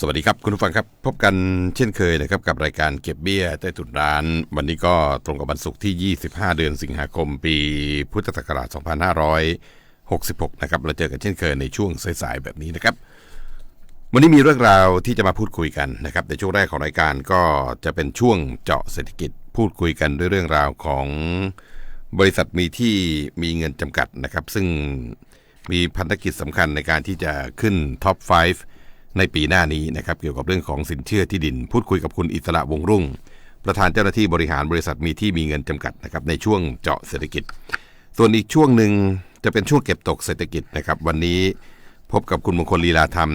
สวัสดีครับคุณผู้ฟังครับ พบกันเช่นเคยนะครับกับรายการเก็บเบี้ยใต้ถุนร้าน วันนี้ก็ตรงกับวันศุกร์ที่ 25 เดือนสิงหาคม ปีพุทธศักราช 2566 นะครับเราเจอกันเช่นเคยในช่วงสายๆแบบนี้นะครับ วันนี้มีเรื่องราวที่จะมาพูดคุยกันนะครับในช่วงแรกของรายการก็จะเป็นช่วงเจาะเศรษฐกิจพูดคุยกันด้วยเรื่องราวของบริษัทมีที่มีเงินจำกัดนะครับ ซึ่งมีพันธกิจสำคัญในการที่จะขึ้นท็อป 5 ในปีหน้านี้นะครับเกี่ยวกับเรื่องของสินเชื่อที่ดิน พูดคุยกับคุณอิสระวงรุ่ง ประธานเจ้าหน้าที่บริหารบริษัทมีที่มีเงินจำกัดนะครับในช่วงเจาะเศรษฐกิจ ส่วนอีกช่วงหนึ่งจะเป็นช่วงเก็บตกเศรษฐกิจนะครับวันนี้พบกับคุณมงคลลีลาธรรม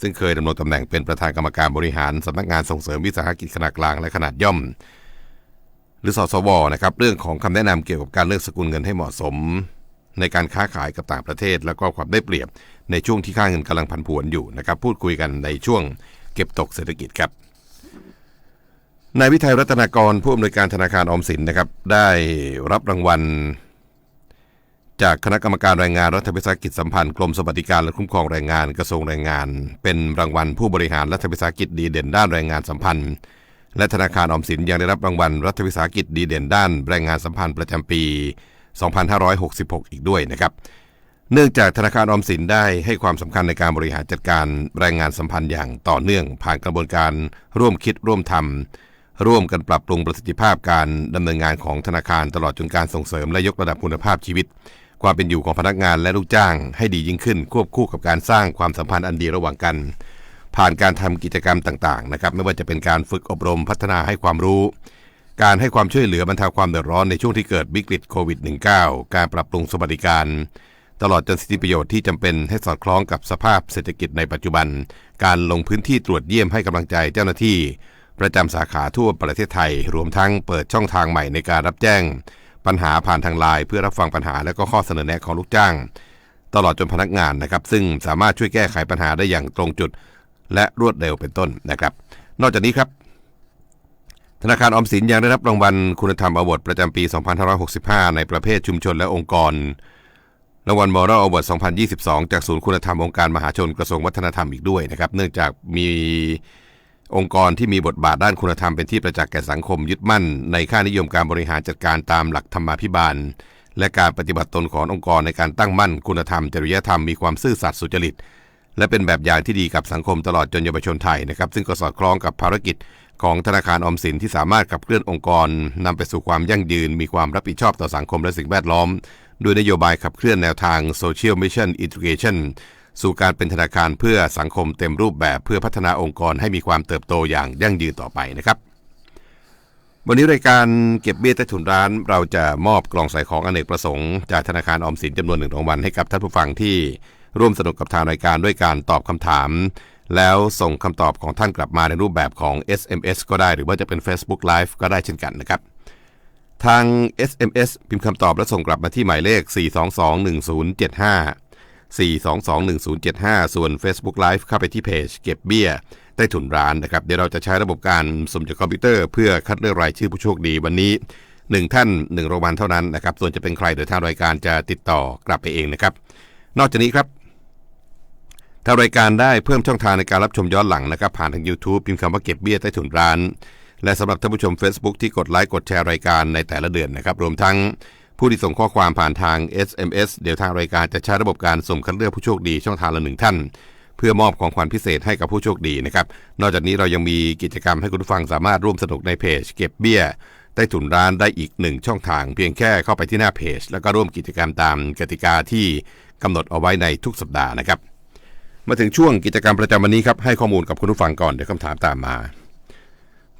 ซึ่งเคยดำรงตำแหน่งเป็นประธานกรรมการบริหารสำนักงานส่งเสริมวิสาหกิจขนาดกลางและขนาดย่อม หรือสสวนะครับเรื่องของคำแนะนำเกี่ยวกับการเลือกสกุลเงินให้เหมาะสม ในการค้าขายกับต่างประเทศ แล้วก็ความได้เปรียบในช่วงที่ค่าเงินกำลังผันผวนอยู่นะครับพูดคุยกันในช่วงเก็บตกเศรษฐกิจครับนายวิทัยรัตนากรผู้อำนวยการธนาคารออมสินนะครับได้รับรางวัล จากคณะกรรมการแรงงานรัฐวิสาหกิจสัมพันธ์กรมสวัสดิการและคุ้มครองแรงงานกระทรวงแรงงาน เป็นรางวัลผู้บริหารรัฐวิสาหกิจดีเด่นด้านแรงงานสัมพันธ์ และธนาคารออมสินยังได้รับรางวัลรัฐวิสาหกิจดีเด่นด้านแรงงานสัมพันธ์ประจำปี 2566 อีกด้วยนะครับ เนื่องจากธนาคารออมสินได้ให้ความสำคัญในการบริหารจัดการแรงงานสัมพันธ์อย่างต่อเนื่อง ผ่านกระบวนการร่วมคิดร่วมทำร่วมกันปรับปรุงประสิทธิภาพการดำเนินงานของธนาคารตลอดจนการส่งเสริมและยกระดับคุณภาพชีวิต ความเป็นอยู่ของพนักงานและลูกจ้าง ให้ดียิ่งขึ้น ควบคู่กับการสร้างความสัมพันธ์อันดีระหว่างกัน ผ่านการทำกิจกรรมต่างๆนะครับไม่ว่าจะเป็นการฝึกอบรมพัฒนาให้ความรู้ การให้ความช่วยเหลือบรรเทาความเดือดร้อนในช่วงที่เกิดวิกฤตโควิด -19 การปรับปรุงสวัสดิการ ตลอดจนสิทธิประโยชน์ที่จำเป็นให้สอดคล้องกับสภาพเศรษฐกิจในปัจจุบัน การลงพื้นที่ตรวจเยี่ยมให้กำลังใจเจ้าหน้าที่ ประจำสาขาทั่วประเทศไทย รวมทั้งเปิดช่องทางใหม่ในการรับแจ้ง ปัญหาผ่านทางไลน์เพื่อรับฟังปัญหาและก็ข้อเสนอแนะของลูกจ้าง ตลอดจนพนักงานนะครับ ซึ่งสามารถช่วยแก้ไขปัญหาได้อย่างตรงจุด และรวดเร็วเป็นต้นนะครับ นอกจากนี้ครับ ธนาคารออมสินยังได้รับรางวัลคุณธรรมอวอร์ดประจำปี 2565 ในประเภทชุมชนและองค์กร รางวัลมอรัลอวอร์ด2022 จากศูนย์คุณธรรมองค์การมหาชนกระทรวงวัฒนธรรมอีกด้วยนะครับ เนื่องจากมีองค์กรที่มีบทบาทด้านคุณธรรมเป็นที่ประจักษ์แก่สังคมยึดมั่น ในค่านิยมการบริหารจัดการตามหลักธรรมาภิบาล และการปฏิบัติตนขององค์กรในการตั้งมั่น คุณธรรม จริยธรรมมีความซื่อสัตย์สุจริตและเป็นแบบอย่างที่ดีกับสังคมตลอดจนเยาวชนไทยนะครับซึ่งก็สอดคล้องกับภารกิจ ของธนาคารออมสินที่สามารถขับเคลื่อนองค์กรนำไปสู่ความยั่งยืน มีความรับผิดชอบต่อสังคมและสิ่งแวดล้อมโดยนโยบายขับเคลื่อนแนวทาง Social Mission Integration สู่การเป็นธนาคารเพื่อสังคมเต็มรูปแบบเพื่อพัฒนาองค์กรให้มีความเติบโตอย่างยั่งยืนต่อไปนะครับ วันนี้รายการเก็บเบี้ยใต้ถุนร้าน เราจะมอบกล่องใส่ของอเนกประสงค์จากธนาคารออมสินจำนวนหนึ่งรางวัลให้กับท่านผู้ฟังที่ร่วมสนุกกับทางรายการด้วยการตอบคำถาม แล้วส่งคำตอบของท่านกลับมาในรูปแบบของ SMS ก็ได้หรือว่าจะเป็น Facebook Live ก็ได้เช่นกันนะครับ ทาง SMS พิมพ์คำตอบและส่งกลับมาที่หมายเลข 4221075 4221075 ส่วน Facebook Live เข้าไปที่เพจ เก็บเบี้ยใต้ถุนร้านนะครับ เดี๋ยวเราจะใช้ระบบการสุ่มจากคอมพิวเตอร์เพื่อคัดเลือกรายชื่อผู้โชคดีวันนี้ 1 ท่าน1รางวัลเท่านั้นนะครับ ส่วนจะเป็นใครโดยทางรายการจะติดต่อกลับไปเองนะครับ นอกจากนี้ครับ ทางรายการได้เพิ่มช่องทางในการรับชมย้อนหลังนะครับผ่านทาง YouTube พิมพ์คำว่าเก็บเบี้ยใต้ถุนร้าน และสำหรับท่านผู้ชม Facebook ที่กดไลค์กดแชร์รายการในแต่ละเดือนนะครับรวมทั้งผู้ที่ส่งข้อความผ่านทาง SMS เดี๋ยวทางรายการจะใช้ระบบการสุ่มคัดเลือกผู้โชคดีช่องทางละหนึ่งท่าน เพื่อมอบของขวัญพิเศษให้กับผู้โชคดีนะครับนอกจากนี้เรายังมีกิจกรรมให้คุณผู้ฟังสามารถร่วมสนุกในเพจ เก็บเบี้ยใต้ถุนร้านได้อีกหนึ่งช่องทาง เพียงแค่เข้าไปที่หน้าเพจ แล้วก็ร่วมกิจกรรมตามกติกาที่กำหนดเอาไว้ในทุกสัปดาห์นะครับ มาถึงช่วงกิจกรรมประจำวันนี้ครับให้ข้อมูลกับคุณผู้ฟังก่อนเดี๋ยวคำถามตามมา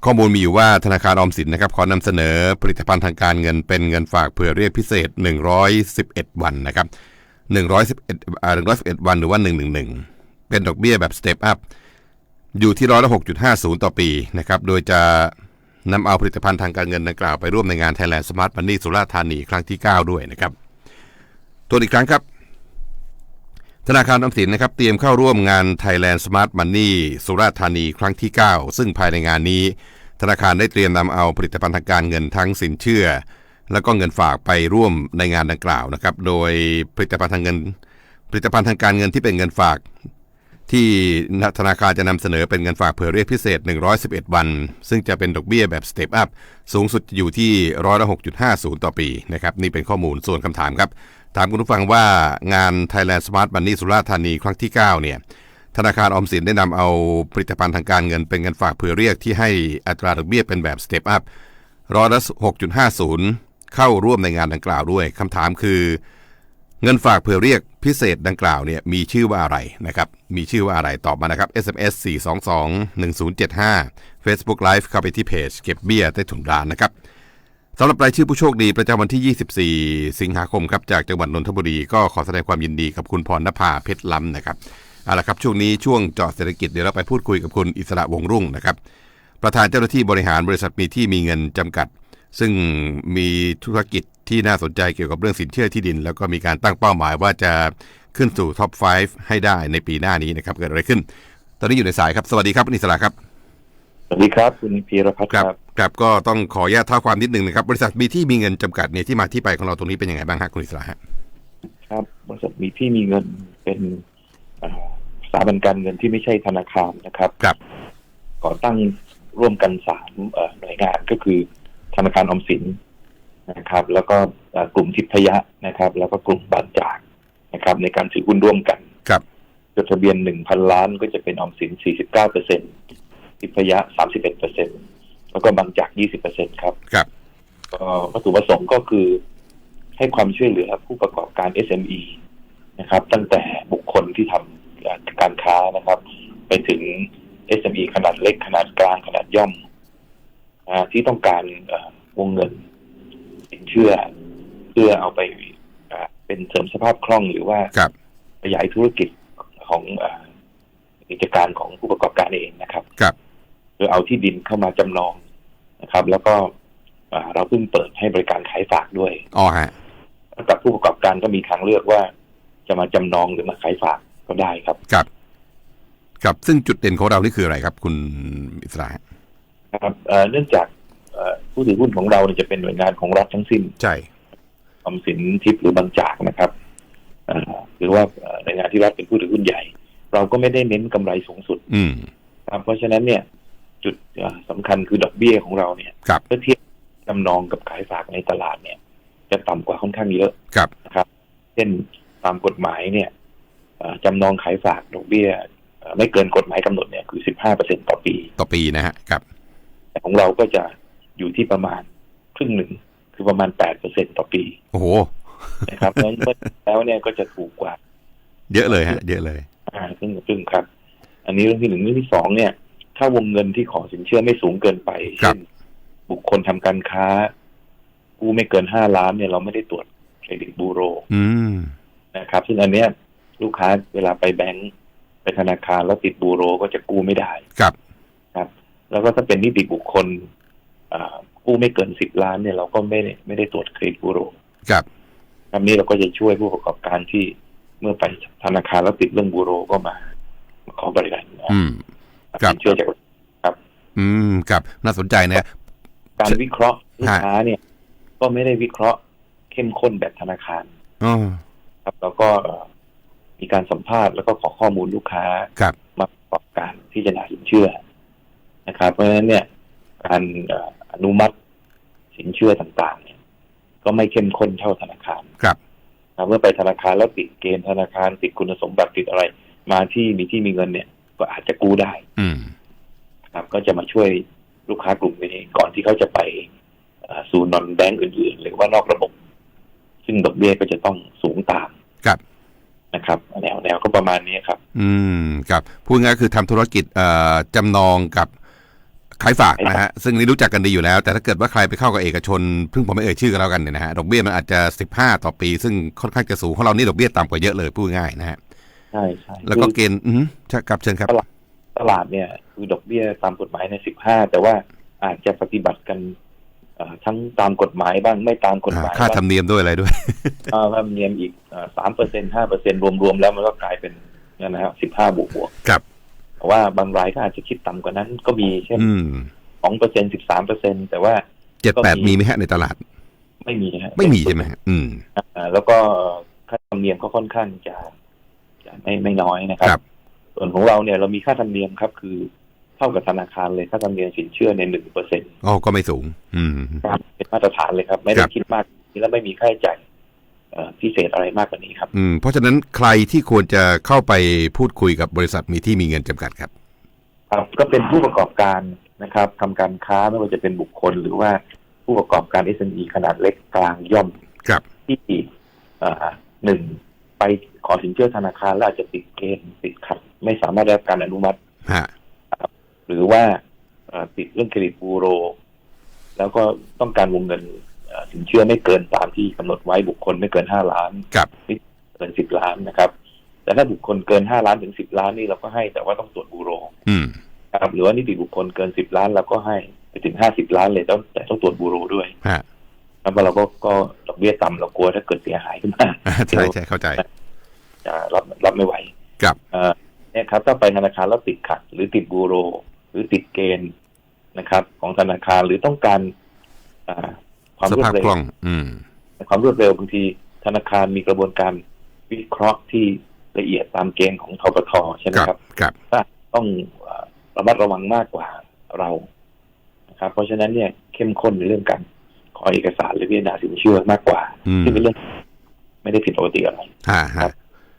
ข้อมูลมีอยู่ว่าธนาคารออมสินนะครับขอนำเสนอผลิตภัณฑ์ทางการเงินเป็นเงินฝากเผื่อเรียกพิเศษ 111 วันนะครับ111อ่า111 วันหรือว่า 111 เป็นดอกเบี้ยแบบสเต็ปอัพอยู่ที่ร้อยละ6.50 ต่อปีนะครับโดยจะนำเอาผลิตภัณฑ์ทางการเงินดังกล่าวไปร่วมในงาน Thailand Smart Money สุราษฎร์ธานีครั้งที่ 9 ด้วยนะครับตัวอีกครั้งครับ ธนาคารออมสินนะครับเตรียมเข้าร่วมงาน Thailand Smart Money สุราษฎร์ธานีครั้งที่ 9 ซึ่งภายในงานนี้ ธนาคารได้เตรียมนำเอาผลิตภัณฑ์ทางการเงินทั้งสินเชื่อ และก็เงินฝากไปร่วมในงานดังกล่าวนะครับโดยผลิตภัณฑ์ทางเงิน ผลิตภัณฑ์ทางการเงินที่เป็นเงินฝาก ที่ธนาคารจะนำเสนอเป็นเงินฝากเผื่อเรียกพิเศษ 111 วัน ซึ่งจะเป็นดอกเบี้ยแบบสเตปอัพสูงสุดอยู่ที่ร้อยละ6.50 ต่อปีนะครับนี่เป็นข้อมูลส่วนคำถามครับ ถามคุณผู้ฟังว่างาน Thailand Smart Money สุราษฎร์ธานีครั้งที่ 9 เนี่ยธนาคารออมสินได้นำเอาผลิตภัณฑ์ทางการเงินเป็นเงินฝากเผื่อเรียกที่ให้อัตราดอกเบี้ยเป็นแบบสเตปอัพร้อยละ6.50 เข้าร่วมในงานดังกล่าวด้วยคำถามคือ เงินฝากเผื่อเรียกพิเศษดังกล่าวเนี่ยมีชื่อว่าอะไรนะครับมีชื่อว่าอะไรตอบมานะครับ SMS 422 1075 Facebook Live เข้าไปที่เพจเก็บเบี้ยใต้ถุนร้านนะครับสำหรับรายชื่อผู้โชคดีประจำวันที่ 24 สิงหาคมครับจากจังหวัดนนทบุรีก็ขอแสดงความยินดีกับคุณพรณภาเพชรล้ำนะครับเอาละครับช่วงนี้ช่วงเจาะเศรษฐกิจเดี๋ยวเราไปพูดคุยกับคุณอิสระวงรุ่งนะครับประธานเจ้าหน้าที่บริหารบริษัทมีที่มีเงินจำกัด ซึ่งมีธุรกิจ ที่น่าสนใจเกี่ยวกับเรื่องสินเชื่อที่ดิน แล้วก็มีการตั้งเป้าหมายว่าจะขึ้นสู่ท็อป 5 ให้ได้ในปีหน้านี้นะครับเกิดอะไรขึ้น ตอนนี้อยู่ในสายครับ สวัสดีครับคุณอิสระครับ สวัสดีครับ คุณพีรพัฒน์คครัรับบครับก็ต้องขออนุญาตเท้าความนิดนึงนะครับ บริษัทมีที่มีเงินจำกัดเนี่ยที่มาที่ไปของเราตรงนี้เป็นยังไงบ้างฮะคุณอิสระฮะครับบริษัทมีที่มีเงินเป็นเอ่อสถาบันการเงินที่ไม่ใช่ธนาคารนะครับครับก่อตั้งร่วมกันสามเอ่อหน่วยงานก็คือธนาคารออมสิน นะครับ แล้วก็เอ่อกลุ่มทิพยะนะครับ แล้วก็กลุ่มบานจากนะครับ ในการถือหุ้นร่วมกันครับจดทะเบียนหนึ่งพันล้านก็จะเป็นออมสินสี่สิบเก้าเปอร์เซ็นทิพยะสามสิบเอ็ดเปอร์เซ็นแล้วก็บางจากยี่สิบเปอร์เซ็นครับครับก็วัตถุประสงค์ก็คือให้ความช่วยเหลือผู้ประกอบการ SME นะครับ ตั้งแต่บุคคลที่ทำการค้านะครับ ไปถึง SME ขนาดเล็กขนาดกลางขนาดย่อมนะที่ต้องการเอ่อวงเงินสิน เชื่อ เพื่อเอาไปเอ่อเป็นเสริมสภาพคล่องหรือว่าครับขยายธุรกิจของเอ่อกิจการของผู้ประกอบการเองนะครับครับโดยเอาที่ดินเข้ามาจำนองนะครับ แล้วก็อ่าเราเพิ่งเปิดให้บริการขายฝากด้วยอ๋อฮะกับผู้ประกอบการก็มีทางเลือกว่า จะมาจำนองหรือมาขายฝากก็ได้ครับครับครับซึ่งจุดเด่นของเรานี่คืออะไรครับ คุณอิสระฮะครับเอ่อเนื่องจากเอ่อ ผู้ถือหุ้นของเราเนี่ยจะเป็นหน่วยงานของรัฐทั้งสิ้นใช่ออมสินทิพย์หรือบางจากนะครับเอ่อหรือว่าเอ่อหน่วยงานที่รัฐเป็นผู้ถือหุ้นใหญ่ เราก็ไม่ได้เน้นกำไรสูงสุด อืมครับเพราะฉะนั้นเนี่ย จุดเอ่อสำคัญคือดอกเบี้ยของเราเนี่ยครับเมื่อเทียบจำนองกับขายฝากในตลาดเนี่ย จะต่ำกว่าค่อนข้างเยอะครับนะครับ เช่นตามกฎหมายเนี่ยเอ่อจำนองขายฝากดอกเบี้ยเอ่อไม่เกินกฎหมายกำหนดเนี่ยคือ15เปอร์เซ็นต่อปี ต่อปีนะฮะครับแต่ของเราก็จะ อยู่ที่ประมาณครึ่งหนึ่งคือประมาณ8เปอร์เซ็นต่อปี โอ้โหนะครับเพราะฉะนั้นเมื่อแล้วเนี่ยก็จะถูกกว่า เยอะเลยฮะ เยอะเลย อ่าซึ่งซึ่งครับ อันนี้เรื่องที่หนึ่งเรื่องที่สองเนี่ย ถ้าวงเงินที่ขอสินเชื่อไม่สูงเกินไปครับเช่นบุคคลทำการค้ากู้ไม่เกินห้าล้านเนี่ยเราไม่ได้ตรวจเครดิตบูโรอืมนะครับ ซึ่งอันเนี้ยลูกค้าเวลาไปแบงก์ไปธนาคารแล้วติดบูโรก็จะกู้ไม่ได้ ครับ ครับ แล้วก็ถ้าเป็นนิติบุคคลอ่า กู้ไม่เกินสิบล้านเนี่ยเราก็ไม่ได้ไม่ได้ตรวจเครดิตบูโรครับครับนี้เราก็จะช่วยผู้ประกอบการที่เมื่อไปธนาคารแล้วติดเรื่องบูโรก็มามาขอบริการอืมครับสินเชื่อจากอืมครับน่าสนใจนะการวิเคราะห์ลูกฮะค้าเนี่ย ก็ไม่ได้วิเคราะห์เข้มข้นแบบธนาคารอ๋อครับ แล้วก็เอ่อมีการสัมภาษณ์แล้วก็ขอข้อมูลลูกค้าครับมาประกอบการที่จะนาสินเชื่อนะครับ เพราะฉะนั้นเนี่ย การเอ่ออ นุมัติสินเชื่อต่างๆ เนี่ย ก็ไม่เข้มข้นเท่าธนาคารครับครับเมื่อไปธนาคารแล้วติดเกณฑ์ธนาคารติดคุณสมบัติติดอะไร มาที่มีที่มีเงินเนี่ย ก็อาจจะกู้ได้ อืมครับ ก็จะมาช่วยลูกค้ากลุ่มนี้ก่อนที่เขาจะไปเอ่อสู่นอนแบงก์อื่นๆ หรือว่านอกระบบ ซึ่งดอกเบี้ยก็จะต้องสูงตามครับนะครับแนวแนวก็ประมาณนี้ครับ อืมครับพูดง่ายๆคือทำธุรกิจเอ่อจำนองกับ ขายฝากนะฮะซึ่งนี่รู้จักกันดีอยู่แล้ว แต่ถ้าเกิดว่าใครไปเข้ากับเอกชนเพิ่งผมไม่เอ่ยชื่อกันแล้วกันเนี่ยนะฮะดอกเบี้ยมันอาจจะสิบห้าต่อปี ซึ่งค่อนข้างจะสูงของเรานี่ดอกเบี้ยต่ำกว่าเยอะเลยพูดง่ายนะฮะใช่ใช่แล้วก็คือเกณฑ์อืมใช่ครับเชิญครับตลาดเนี่ยคือดอกเบี้ยตามกฎหมายในสิบห้าแต่ว่าอาจจะปฏิบัติกันเอ่อทั้งตามกฎหมายบ้างไม่ตามกฎหมายค่าบ้างธรรมเนียมด้วยอะไรด้วยอ่าธรรมเนียมอีกสามเปอร์เซ็นห้าเปอร์เซ็นรวมๆแล้วมันก็กลายเป็นนั่นนะครับสิบห้าบวกบวกครับๆ แต่ว่าบางรายก็อาจจะคิดต่ำกว่านั้นก็มีเช่นอืมสองเปอร์เซ็นสิบสามเปอร์เซ็นแต่ว่าเจ็ดแปดก็มีมีไหมฮะในตลาด ไม่มีฮะไม่มีใช่ไหมฮะอืมอ่าแล้วก็ค่าธรรมเนียมก็ค่อนข้างจะจะไม่ไม่น้อยนะครัครับรส่วนของเราเนี่ยเรามีค่าธรรมเนียมครับ คือเท่ากับธนาคารเลยค่าธรรมเนียมสินเชื่อในหนึ่งเปอร์เซ็นต์อ๋อก็ไม่สูง อืมครับเป็นมาตรฐานเลยครับ ไม่คได้รับคิดมากและไม่มีค่าใช้จ่ายเอ่อ พิเศษอะไรมากกว่านี้ครับ อืมเพราะฉะนั้นใครที่ควรจะเข้าไปพูดคุยกับบริษัทมีที่มีเงินจำกัดครับ ครับก็เป็นผู้ประกอบการนะครับทำการค้าไม่ว่าจะเป็นบุคคล หรือว่าผู้ประกอบการ SME ขนาดเล็กกลางย่อมครับที่เอ่อหนึ่งไปขอสินเชื่อธนาคารแล้วอาจจะติดเกณฑ์ติดขัด ไม่สามารถได้รับการอนุมัติฮะหรือว่าเอ่อติดเรื่องเครดิตบูโร แล้วก็ต้องการวงเงินเอ่อ สินเชื่อไม่เกินตามที่กำหนดไว้บุคคลไม่เกินห้าล้านกับเกินสิบล้านนะครับ แต่ถ้าบุคคลเกินห้าล้านถึงสิบล้านนี่เราก็ให้แต่ว่าต้องตรวจบูโรอืมครับหรือว่านิติบุคคลเกินสิบล้านเราก็ให้ไปถึงห้าสิบล้านเลยต้องแต่ต้องตรวจบูโรด้วยฮะแล้วเราก็ก็ดอกเบี้ยต่ำเรากลัวถ้าเกิดเสียหายขึ้นมาใช่ใช่เข้าใจจะรับรับไม่ไหวกับเอ่อเนี่ยครับถ้าไปธนาคารแล้วติดขัด หรือติดบูโร หรือติดเกณฑ์นะครับ ของธนาคารหรือต้องการอ่า ความสรวดภาพเร็ควล่องอืมความรวดเร็วบางทีธนาคารมีกระบวนการวิเคราะห์ที่ละเอียดตามเกณฑ์ของทบทใช่ไหมกับครับกับต้องเอ่อระมัดระวังมากกว่าเรานะครับ เพราะฉะนั้นเนี่ยเข้มข้นในเรื่องการขอเอกสารหรือพิจารณาสินเชื่อมากกว่าอืมซึ่งเป็นเรื่องไม่ได้ผิดปกติอะไรฮะฮะ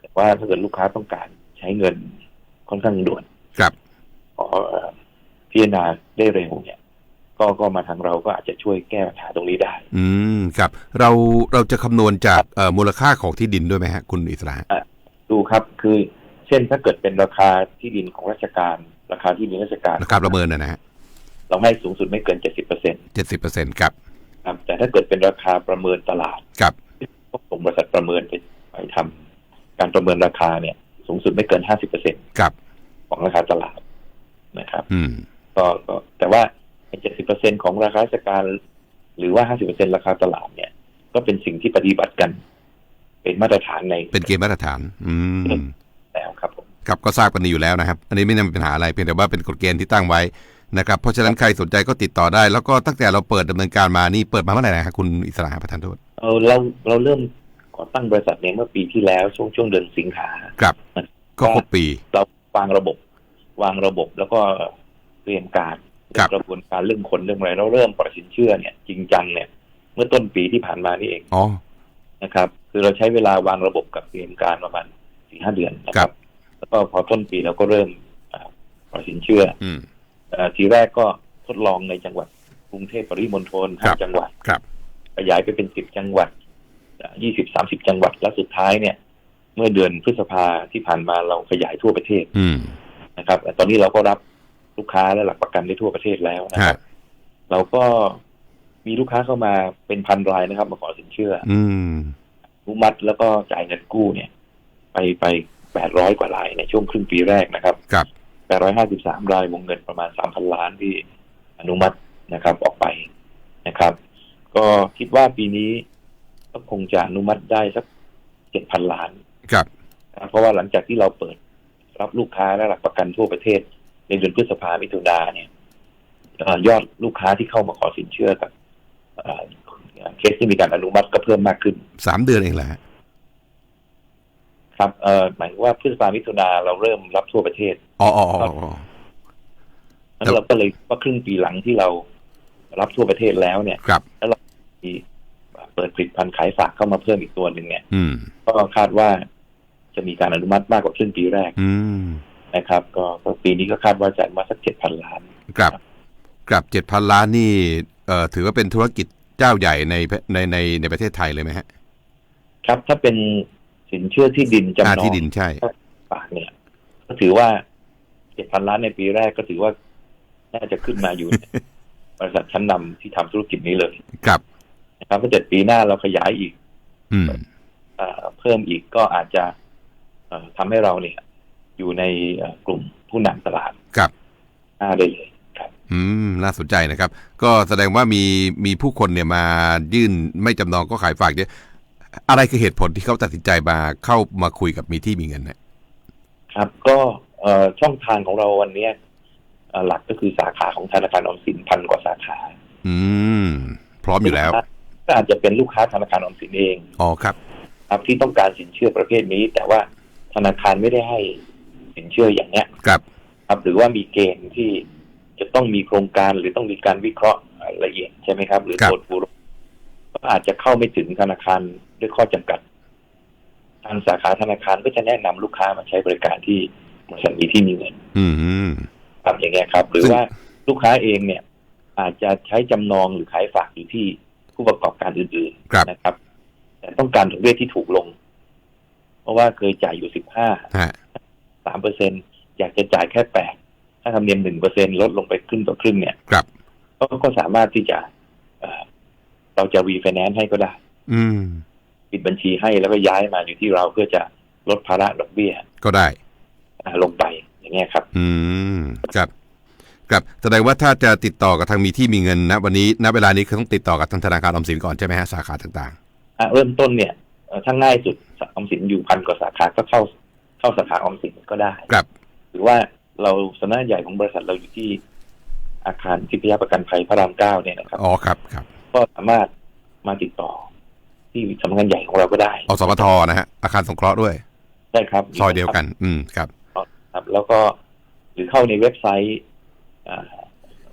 แต่ว่าถ้าเกิดลูกค้าต้องการใช้เงินค่อนข้างด่วนกับขอเอ่อพิจารณาได้เร็วเนี่ย ก็ก็มาทางเราก็อาจจะช่วยแก้ปัญหาตรงนี้ได้ อืมครับ เราเราจะคำนวณจากเอ่อมูลค่าของที่ดินด้วยไหมฮะคุณอิสระดูครับคือ เช่นถ้าเกิดเป็นราคาที่ดินของราชการ ราคาที่ดินราชการราคาประเมินนะนะฮะเราให้สูงสุดไม่เกินเจ็ดสิบเปอร์เซ็นต์เจ็ดสิบเปอร์เซ็นต์กับครับ แต่ถ้าเกิดเป็นราคาประเมินตลาดกับก็ส่งบริษัทประเมินไปไปทำการประเมินราคาเนี่ย สูงสุดไม่เกินห้าสิบเปอร์เซ็นต์กับของราคาตลาดนะครับ อืมก็ก็แต่ว่า เจ็ดสิบเปอร์เซ็นของราคาราชการ หรือว่าห้าสิบเปอร์เซ็นราคาตลาดเนี่ย ก็เป็นสิ่งที่ปฏิบัติกัน เป็นมาตรฐานในเป็นเกณฑ์มาตรฐาน อืมแล้วครับผมครับก็ทราบกันดีอยู่แล้วนะครับ อันนี้ไม่น่ามีปัญหาอะไรเพียงแต่ว่าเป็นกฎเกณฑ์ที่ตั้งไว้นะครับเพราะฉะนั้นใครสนใจก็ติดต่อได้ แล้วก็ตั้งแต่เราเปิดดำเนินการมานี่เปิดมาเมื่อไหร่นะครับคุณอิสระประธานโทษเออเราเราเริ่มก่อตั้งบริษัทเนี่ยเมื่อปีที่แล้วช่วงช่วงเดือนสิงหาครับ ก็ครบปี เราวางระบบ วางระบบแล้วก็เตรียมการ ครับกระบวนการเรื่องคนเรื่องอะไรเราเริ่มปล่อยสินเชื่อเนี่ย จริงจังเนี่ย เมื่อต้นปีที่ผ่านมานี่เองอ๋อนะครับ คือเราใช้เวลาวางระบบกับเตรียมการประมาณสี่ห้าเดือนนะคครัรับบแล้วก็พอต้นปีเราก็เริ่มอ่าปล่อยสินเชื่ออืมเอ่อทีแรกก็ทดลองในจังหวัดกรุงเทพปริมณฑลครัห้าบจังหวัดครับขยายไปเป็นสิบจังหวัดยี่สิบสามสิบจังหวัดแล้วสุดท้ายเนี่ย เมื่อเดือนพฤษภาที่ผ่านมาเราขยายทั่วประเทศอืมนะครับแต่ตอนนี้เราก็รับ ลูกค้าและหลักประกันได้ทั่วประเทศแล้วนะคฮะรับ เราก็มีลูกค้าเข้ามาเป็นพันรายนะครับ มาขอสินเชื่อ อืมอนุมัติแล้วก็จ่ายเงินกู้เนี่ย ไปไปแปดร้อยกว่ารายในช่วงครึ่งปีแรกนะครับกับแปดร้อยห้าสิบสามรายวงเงินประมาณสามพันล้านที่อนุมัตินะครับออกไปนะครับ ก็คิดว่าปีนี้ก็คงจะอนุมัติได้สักเจ็ดพันล้านกับนะเพราะว่าหลังจากที่เราเปิดรับลูกค้าและหลักประกันทั่วประเทศ ในเดือนพฤษภามิถุนาเนี่ยเอ่อยอดลูกค้าที่เข้ามาขอสินเชื่อกับเอ่อเคสที่มีการอนุมัติก็เพิ่มมากขึ้นสามเดือนเองแหละครับเอ่อหมายถึงว่าพฤษภามิถุนาเราเริ่มรับทั่วประเทศอ๋ออ๋ออ๋ออ๋อนั้นเราก็เลยว่าครึ่งปีหลังที่เรารับทั่วประเทศแล้วเนี่ยครับมีเปิดผลิตภัณฑ์ขายฝากเข้ามาเพิ่มอีกตัวหนึ่งเนี่ยอืมก็คาดว่าจะมีการอนุมัติมากกว่าครึ่งปีแรก อืม นะครับก็ก็ปีนี้ก็คาดว่าจะอนุมัติสักเจ็ดพันล้านครับครับเจ็ดพันล้านนี่เอ่อถือว่าเป็นธุรกิจเจ้าใหญ่ในในในในประเทศไทยเลยไหมฮะ ครับถ้าเป็นสินเชื่อที่ดินอ่าจำนองที่ดินใช่ฝากเนี่ย ก็ถือว่าเจ็ดพันล้านในปีแรกก็ถือว่าน่าจะขึ้นมาอยู่ในบริษัทชั้นนำที่ทำธุรกิจนี้เลย ครับนะครับถ้าเกิดปีหน้าเราขยายอีก อืมเออเพิ่มอีกก็อาจจะเอ่อทำให้เราเนี่ย อยู่ในเอ่อกลุ่มผู้นำตลาดครับหน้าได้เลยครับอืมน่าสนใจนะครับ ก็แสดงว่ามีมีผู้คนเนี่ยมายื่นไม่จำนองก็ขายฝากเยอะอะไรคือเหตุผลที่เขาตัดสินใจมาเข้ามาคุยกับมีที่มีเงินเนี่ยครับ ก็เอ่อช่องทางของเราวันเนี้ยเอ่อหลักก็คือสาขาของธนาคารออมสินพันกว่าสาขา อืม พร้อมอยู่แล้วก็อาจจะเป็นลูกค้าธนาคารออมสินเองอ๋อครับ ครับที่ต้องการสินเชื่อประเภทนี้ แต่ว่าธนาคารไม่ได้ให้ สินเชื่ออย่างเนี้ยครับครับหรือว่ามีเกณฑ์ที่จะต้องมีโครงการหรือต้องมีการวิเคราะห์ละเอียดใช่ไหมครับ หรือครับโปรดบูโรก็อาจจะเข้าไม่ถึงธนาคารด้วยข้อจำกัด ทางสาขาธนาคารก็จะแนะนำลูกค้ามาใช้บริการที่บริษัทมีที่มีเงินอืมครับอย่างเงี้ยครับ หรือซึ่งว่าลูกค้าเองเนี่ย อาจจะใช้จำนองหรือขายฝากอยู่ที่ผู้ประกอบการอื่นครับๆนะครับ แต่ต้องการดอกเบี้ยที่ถูกลง เพราะว่าเคยจ่ายอยู่สิบห้าฮะ สามเปอร์เซ็นอยากจะจ่ายแค่แปดถ้าทำเนียมหนึ่งเปอร์เซ็นลดลงไปครึ่งต่อครึ่งเนี่ยครับก็ก็สามารถที่จะเอ่อเราจะรีไฟแนนซ์ให้ก็ได้ อืม ปิดบัญชีให้แล้วก็ย้ายมาอยู่ที่เราเพื่อจะลดภาระดอกเบี้ย ก็ได้อ่าลงไปอย่างเงี้ยครับ อืมครับครับแสดงว่าถ้าจะติดต่อกับทางมีที่มีเงินนะวันนี้ณเวลานี้คือต้องติดต่อกับทางธนาคารออมสินก่อนใช่ไหมฮะสาขาต่างอะเริ่มต้นเนี่ยเอ่อถ้าง่ายสุดออมสินอยู่พันกว่าสาขาก็เข้า เข้าสาขาออมสินก็ได้ๆครับ หรือว่าเราสำนักงานใหญ่ของบริษัทเราอยู่ที่อาคารทิพยประกันภัยพระรามเก้าเนี่ยนะครับอ๋อครับครับ ก็สามารถมาติดต่อ ที่สำนักงานใหญ่ของเราก็ได้อสมทนะฮะอาคารสงเคราะห์ด้วยได้ครับซอยเดียวกัน อืมครับครับ แล้วก็หรือเข้าในเว็บไซต์อ่า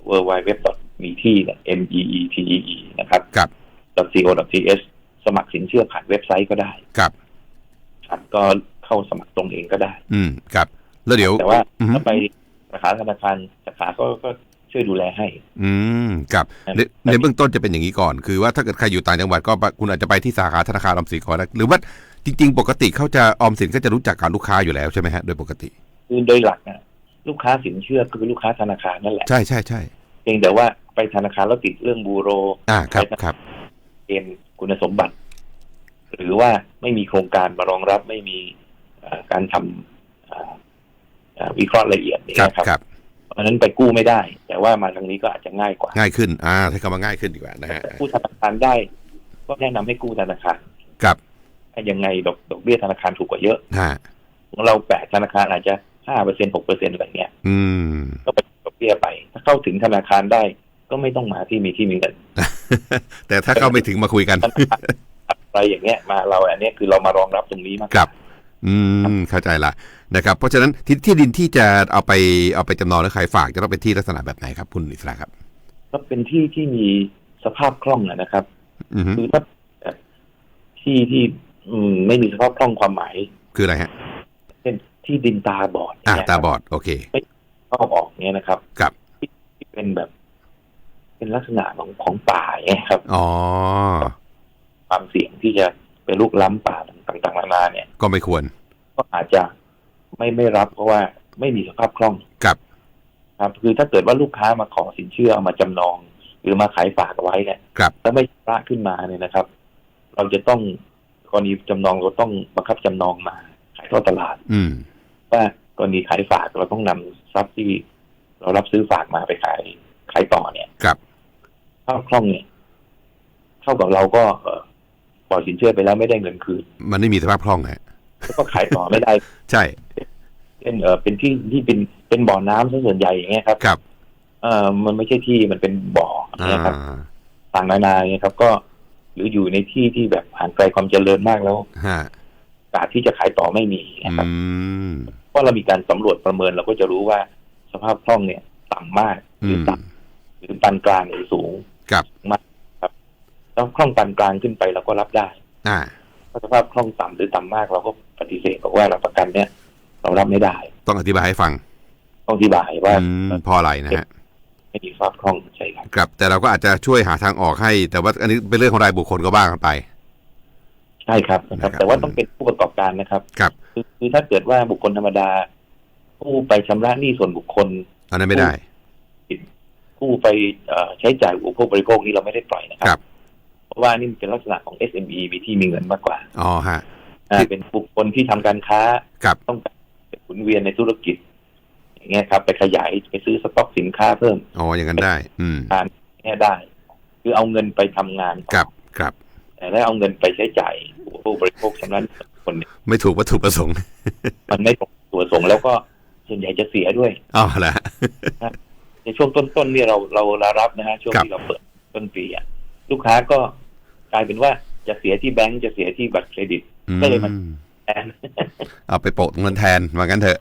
w w w m e t m e e t e e นะครับครับ co th สมัครสินเชื่อผ่านเว็บไซต์ก็ได้ครับครับก็ เข้าสมัครตรงเองก็ได้ อืมครับ แล้วเดี๋ยวแต่ว่าอือฮึถ้าไปสาขาธนาคารสาขาก็ก็ช่วยดูแลให้ อืมครับในในเบื้องต้นจะเป็นอย่างนี้ก่อน คือว่าถ้าเกิดใครอยู่ต่างจังหวัดก็คุณอาจจะไปที่สาขาธนาคารออมสินก่อนนะหรือว่าจริง ๆ ปกติเขาจะออมสินก็จะรู้จักกับลูกค้าอยู่แล้วใช่ไหมฮะโดยปกติคือโดยหลักนะลูกค้าสินเชื่อก็เป็นลูกค้าธนาคารนั่นแหละ ใช่ใช่ใช่เพียงแต่ว่าไปธนาคารแล้วติดเรื่องบูโรอ่าครับครับเกณฑ์คุณสมบัติ หรือว่าไม่มีโครงการมารองรับไม่มีเอ่อ การทำเอ่อเอ่อวิเคราะห์ละเอียดนี่ครับนะครับครับเพราะฉะนั้นไปกู้ไม่ได้ แต่ว่ามาทางนี้ก็อาจจะง่ายกว่า ง่ายขึ้น อ่าใช้คำว่าง่ายขึ้นดีกว่านะฮะแต่กู้ธนาคารได้ ก็แนะนำให้กู้ธนาคารครับถ้ายังไงดอกดอกเบี้ยธนาคารถูกกว่าเยอะฮะของเราแปดธนาคารอาจจะห้าเปอร์เซ็นหกเปอร์เซ็นอะไรเงี้ยอืมก็ไปดอกเบี้ยไป ถ้าเข้าถึงธนาคารได้ก็ไม่ต้องมาที่มีที่มีเงินแต่ถ้าเข้าไม่ถึงมาคุยกันธนาคารอะไรอย่างเงี้ยมาเราอันเนี้ยคือเรามารองรับตรงนี้มากกครัว่าบ อืมเข้าใจละนะครับ เพราะฉะนั้นที่ที่ดินที่จะเอาไปเอาไปจำนองหรือขายฝากจะต้องเป็นที่ลักษณะแบบไหนครับคุณอิสระครับ ก็เป็นที่ที่มีสภาพคล่องอะนะครับอือฮึคือถ้าแบบที่ที่อืมไม่มีสภาพคล่องความหมาย คืออะไรฮะเช่นที่ดินตาบอดอ่าเนี่ยตาบอด โอเคเข้าออกเนี่ยนะครับครับที่ที่เป็นแบบ เป็นลักษณะของของป่าเนี่ยครับ อ๋อความเสี่ยงที่จะ ไปลุกล้ำป่าต่างๆนานาเนี่ย ก็ไม่ควร ก็อาจจะไม่ไม่รับเพราะว่าไม่มีสภาพคล่องกับครับ คือถ้าเกิดว่าลูกค้ามาขอสินเชื่อเอามาจำนอง หรือมาขายฝากเอาไว้เนี่ยครับแล้วไม่ชำระขึ้นมาเนี่ยนะครับ เราจะต้องกรณีจำนองเราต้องบังคับจำนองมา ขายทอดตลาด อืมว่ากรณีขายฝากเราต้องนำทรัพย์ที่เรารับซื้อฝากมาไปขายขายต่อเนี่ยครับภาพคล่องเนี่ยเท่ากับเราก็เอ่อ ปล่อยสินเชื่อไปแล้วไม่ได้เงินคืน มันไม่มีสภาพคล่องฮะแล้วก็ขายต่อไม่ได้ ใช่เช่นเออเป็นที่ที่เป็นเป็นบ่อน้ำซะส่วนใหญ่อย่างเงี้ยครับครับเออมันไม่ใช่ที่มันเป็นบ่ออ่านะครับต่างนานาเนี่ยครับ ก็หรืออยู่ในที่ที่แบบห่างไกลความเจริญมากแล้วฮะโอกาสที่จะขายต่อไม่มีอืนะครับมเพราะเรามีการสำรวจประเมินเราก็จะรู้ว่าสภาพคล่องเนี่ย ต่ำมากหอืรือมต่ำหรือปานกลางหรือสูงกับ แล้วคล่องปานกลางขึ้นไปเราก็รับได้อ่าถ้าสภาพคล่องต่ำหรือต่ำมากเราก็ปฏิเสธบอกว่าเราประกันเนี่ยเรารับไม่ได้ ต้องอธิบายให้ฟัง ต้องอธิบายว่าอืมเพออะไรนะฮะไม่มีสภาพคล่องใช่ครับครับแต่เราก็อาจจะช่วยหาทางออกให้ แต่ว่าอันนี้เป็นเรื่องของรายบุคคลก็บ้ากันไป ใช่ครับนะครับนะครับ แต่ว่าต้องเป็นผู้ประกอบการนะครับ ครับคือคือถ้าเกิดว่าบุคคลธรรมดาผู้ไปชำระหนี้ส่วนบุคคลอันนั้นไม่ได้ผู้ไปเอ่อใช้จ่ายอุปโภคบริโภคนี่เราไม่ได้ปล่อยนะคครัรับเพ ราะว่านี่มันเป็นลักษณะของ SME มีที่มีเงินมากกว่าอ๋อฮะอ่าที่เป็นบุคคลที่ทำการค้ากับต้องการเป็นหมุนเวียนในธุรกิจ อย่างเงี้ยครับ ไปขยายไปซื้อสต็อกสินค้าเพิ่มอ๋ออย่างนั้นได้ อืมการเนี้ยได้ คือเอาเงินไปทำงานก่อนกับครับแต่ถ้าเอาเงินไปใช้จ่ายอุปโภคบริโภคชำระหนี้คนเนี่ยไม่ถูกวัตถุประสงค์ มันไม่ตรงตัวสงค์แล้วก็ส่วนใหญ่จะเสียด้วยอ๋อเหรอในช่วงต้นๆเนี่ยเราเราเรารับนะฮะช่วงครับที่เราเปิดต้นปีอะลูกค้าก็ กลายเป็นว่าจะเสียที่แบงก์จะเสียที่บัตรเครดิต ก็เลยมันอืแทนเอาไปโปะตรงนั้นแทนว่างั้นเถอะ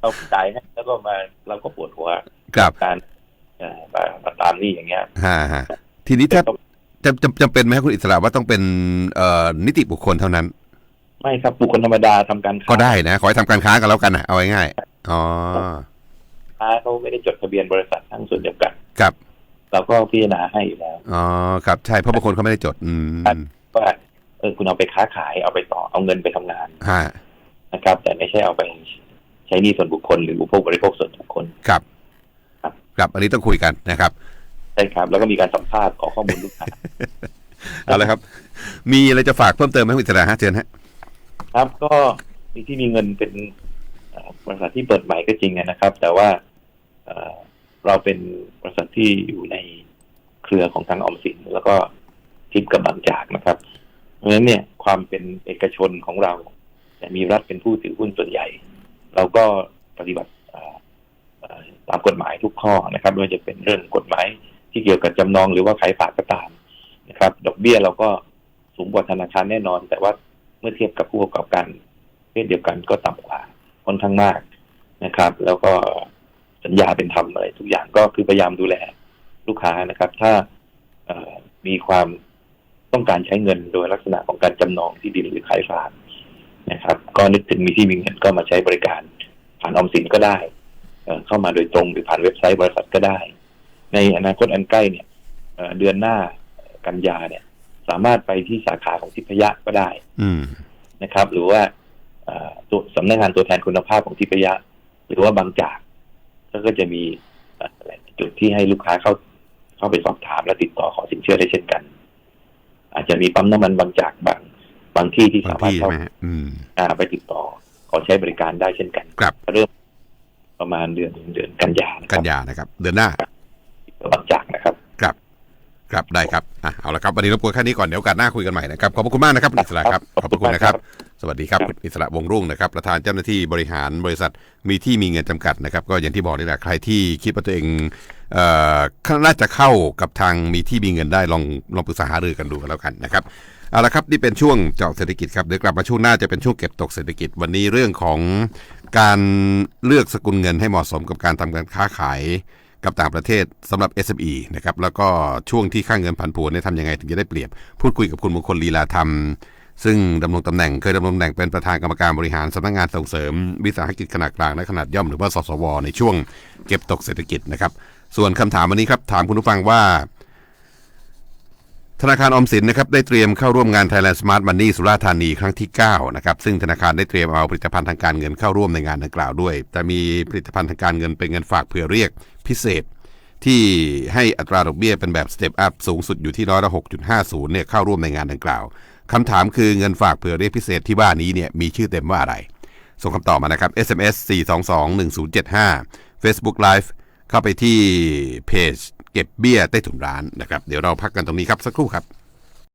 เราจ่ายให้แล้วก็มาเราก็ปวดหัวครับการเอ่อมามาตามหนี่อย่างเงี้ยฮะฮะทีนี้ถ้าจำจำจำเป็นไหมครับคุณอิสระว่าต้องเป็นเอ่อนิติบุคคลเท่านั้น ไม่ครับบุคคลธรรมดาทำการค้าก็ได้นะ ขอให้ทำการค้ากันแล้วกันนะเอาง่ายๆอ๋อค้าเขาไม่ได้จดทะเบียนบริษัททั้งส่วนเดียวกันครับ เราก็พิจารณาให้อยู่แล้ว อ๋อ ครับ ใช่ เพราะบางคนเขาไม่ได้จด อืมว่าเออคุณเอาไปค้าขาย เอาไปต่อ เอาเงินไปทำงานฮะนะครับ แต่ไม่ใช่เอาไปใช้หนี้ส่วนบุคคลหรืออุปโภคบริโภคส่วนบุคคล ครับ ครับ ครับอันนี้ต้องคุยกันนะครับ ใช่ครับ แล้วก็มีการสัมภาษณ์ขอข้อมูลลูกค้าเอาละครับ มีอะไรจะฝากเพิ่มเติมไหมคุณอิสระฮะเชิญฮะ ครับ ก็มีที่มีเงินเป็นเอ่อบริษัทที่เปิดใหม่ก็จริงนะครับ แต่ว่า เราเป็นบริษัทที่อยู่ในเครือของทางออมสิน แล้วก็ทิปกับบางจากนะครับ เพราะฉะนั้นเนี่ยความเป็นเอกชนของเราแต่มีรัฐเป็นผู้ถือหุ้นส่วนใหญ่ เราก็ปฏิบัติตามกฎหมายทุกข้อนะครับไม่ว่าจะเป็นเรื่องกฎหมายที่เกี่ยวกับจำนองหรือว่าขายฝากก็ตามนะครับ ดอกเบี้ยเราก็สูงกว่าธนาคารแน่นอน แต่ว่าเมื่อเทียบกับผู้ประกอบการเพศเดียวกันก็ต่ำกว่าค่อนข้างมากนะครับ แล้วก็ สัญญาเป็นธรรมอะไรทุกอย่างก็คือพยายามดูแลลูกค้านะครับ ถ้าเอ่อมีความต้องการใช้เงินโดยลักษณะของการจำนองที่ดินหรือขายฝากนะครับ ก็นึกถึงมีที่มีเงินก็มาใช้บริการผ่านออมสินก็ได้เอ่อเข้ามาโดยตรงหรือผ่านเว็บไซต์บริษัทก็ได้ ในอนาคตอันใกล้เนี่ยเอ่อเดือนหน้ากันยาเนี่ย สามารถไปที่สาขาของทิพยะก็ได้ อืมนะครับ หรือว่าเอ่อตัวสำนักงานตัวแทนคุณภาพของทิพยะ หรือว่าบางจาก แล้วก็จะมีเอ่อจุดที่ให้ลูกค้าเข้าเข้าไปสอบถามและติดต่อขอสินเชื่อได้เช่นกัน อาจจะมีปั๊มน้ำมันบางจากบางบางที่ที่บางสามารถที่ใช่เข้าไหมฮะอืมอ่าไปติดต่อขอใช้บริการได้เช่นกันครับเริ่มประมาณเดือนเดือนกันยานะคกัรันยานะครับ เดือนหน้าบางจากนะครับครับ ครับได้ครับอะเอาละครับวันนี้รบกวนแค่นี้ก่อนเดี๋ยวโอกาสหน้าคุยกันใหม่นะครับขอบพระคุณมากนะครับคุณอิสระครับขอบพระคุณนะครับ สวัสดีครับคุณอิสระวงรุ่งนะครับประธานเจ้าหน้าที่บริหารบริษัทมีที่มีเงินจำกัดนะครับ ก็อย่างที่บอกนี่แหละใครที่คิดว่าตัวเองเอ่อน่าจะเข้ากับทางมีที่มีเงินได้ลองลองปรึกษาหารือกันดูกันแล้วกันนะครับเอาละครับนี่เป็นช่วงเจาะเศรษฐกิจครับเดี๋ยวกลับมาช่วงหน้าจะเป็นช่วงเก็บตกเศรษฐกิจวันนี้เรื่องของการเลือกสกุลเงินให้เหมาะสมกับการทำการค้าขาย กับต่างประเทศสำหรับ SME นะครับแล้วก็ช่วงที่ค่าเงินผันผวนเนี่ยทำยังไงถึงจะได้เปรียบ พูดคุยกับคุณมงคลลีลาธรรม ซึ่งดำรงตำแหน่งเคยดำรงตำแหน่งเป็นประธานกรรมการบริหารสำนักงานส่งเสริม วิสาหกิจขนาดกลางและขนาดย่อมหรือว่าสสว ในช่วงเก็บตกเศรษฐกิจนะครับ ส่วนคำถามวันนี้ครับถามคุณผู้ฟังว่าธนาคารออมสินนะครับได้เตรียมเข้าร่วมงาน Thailand Smart Money สุราธานีครั้งที่9นะครับซึ่งธนาคารได้เตรียมเอาผลิตภัณฑ์ทางการเงินเข้าร่วมในงานดังกล่าวด้วย แต่มีผลิตภัณฑ์ทางการเงินเป็นเงินฝากเผื่อเรียก พิเศษ ที่ให้อัตราดอกเบี้ยเป็นแบบสเต็ปอัพสูงสุดอยู่ที่ร้อยละหกจุดห้าศูนย์เนี่ยเข้าร่วมในงานดังกล่าวคำถามคือเงินฝากเผื่อเรียกพิเศษที่ว่านี้เนี่ยมีชื่อเต็มว่าอะไร ส่งคำตอบมานะครับ SMS 4221075 Facebook Live เข้าไปที่เพจเก็บเบี้ยใต้ถุนร้านนะครับ เดี๋ยวเราพักกันตรงนี้ครับสักครู่ครับ